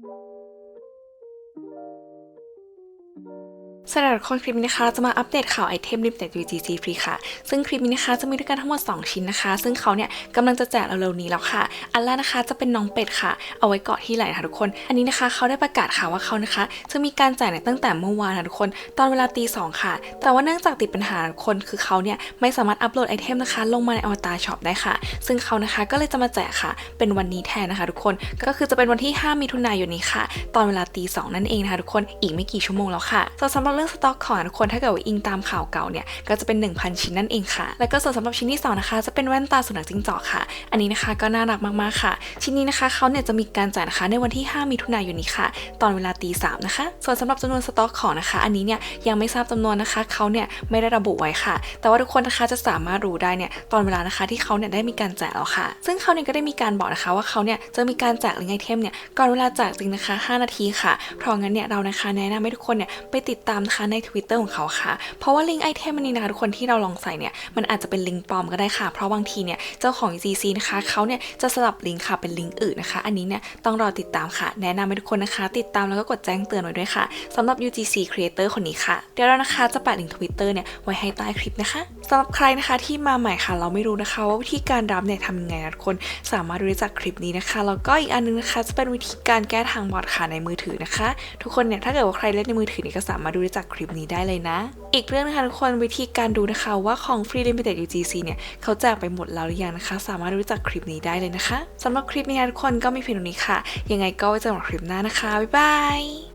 thank you สำหรับคนคลิปนี้นะคะ จะมาอัปเดตข่าวไอเทมริมแต่ UGC ฟรีค่ะ ซึ่งคลิปนี้นะคะจะมีด้วยกันทั้งหมด 2 ชิ้นนะคะ ซึ่งเขาเนี่ยกำลังจะแจกเร็วๆนี้แล้วค่ะ อันแรกนะคะจะเป็นน้องเป็ดค่ะ เอาไว้เกาะที่ไหล่ค่ะทุกคน อันนี้นะคะเขาได้ประกาศค่ะว่าเขานะคะ จะมีการแจกในตั้งแต่เมื่อวานค่ะทุกคน ตอนเวลาตีสองค่ะ แต่ว่าเนื่องจากติดปัญหาคนคือเขาเนี่ยไม่สามารถอัปโหลดไอเทมนะคะ ลงมาในอวตารช็อปได้ค่ะ ซึ่งเขานะคะก็เลยจะมาแจกค่ะ เป็นวันนี้แทนนะคะ ทุกคน ก็คือจะเป็นวันที่ 5 มิถุนายนนี้ค่ะ ตอนเวลาตีสนั่นเองนะคะทุกคน อีกไม่กี่ชั่วโมงแล้วค่ะสำหรับเรื่องสต็อกของทุกคนถ้าเกิดว่าอิงตามข่าวเก่าเนี่ยก็จะเป็น 1,000 ชิ้นนั่นเองค่ะ แล้วก็ส่วนสำหรับชิ้นที่สองนะคะจะเป็นแว่นตาสุนัขจิ้งจอกค่ะ อันนี้นะคะก็น่ารักมากๆค่ะ ชิ้นนี้นะคะเขาเนี่ยจะมีการจ่ายนะคะในวันที่ 5 มิถุนายนนี้ค่ะ ตอนเวลาตีสามนะคะ ส่วนสำหรับจำนวนสต็อกของนะคะ อันนี้เนี่ยยังไม่ทราบจำนวนนะคะเขาเนี่ยไม่ได้ระบุไว้ค่ะ แต่ว่าทุกคนนะคะจะสามารถรู้ได้เนี่ยตอนเวลานะคะที่เขาเนี่ยได้มีการแจกแล้วค่ะ ซึ่งเขาเนี่ยก็ได้มีการบอกนะคะว่าเขาเนี่ยจะมีการแจกลิงก์ไอเทมเนี่ยก่อนเวลาแจกจริงนะคะ 5 นาทีค่ะเพราะงั้นเนี่ยเรานะคะแนะนำให้ทุกคนเนี่ยไปติดตามนะคะใน Twitter ของเขาค่ะ เพราะว่าลิงก์ไอเทมอันนี้นะคะทุกคนที่เราลองใส่เนี่ยมันอาจจะเป็นลิงก์ปลอมก็ได้ค่ะ เพราะบางทีเนี่ยเจ้าของ GC นะคะเขาเนี่ยจะสลับลิงก์ค่ะเป็นลิงก์อื่นนะคะ อันนี้เนี่ยต้องรอติดตามค่ะ แนะนำให้ทุกคนนะคะ ติดตามแล้วก็กดแจ้งเตือนไว้ด้วยค่ะสำหรับ UGC Creator คนนี้ค่ะ เดี๋ยวเรานะคะจะแปะลิงก์ Twitter เนี่ยไว้ให้ใต้คลิปนะคะสำหรับใครนะคะที่มาใหม่ค่ะ เราไม่รู้นะคะว่าวิธีการรับเนี่ยทำยังไงนะทุกคนสามารถดูได้จากคลิปนี้นะคะแล้วก็อีกอันนึงนะคะจะเป็นวิธีการแก้ทางบอทค่ะในมือถือนะคะ ทุกคนเนี่ยถ้าเกิดว่าใครเล่นในมือถือเนี่ยก็สามารถดูได้จากคลิปนี้ได้เลยนะ อีกเรื่องนะคะทุกคนวิธีการดูนะคะว่าของ Free Limited UGC เนี่ยเขาแจกไปหมดแล้วหรือยังนะคะ สามารถรู้จักคลิปนี้ได้เลยนะคะสำหรับคลิปนี้นะทุกคนก็มีเพียงเท่านี้ค่ะ ยังไงก็ไว้เจอกันคลิปหน้านะคะบ๊ายบาย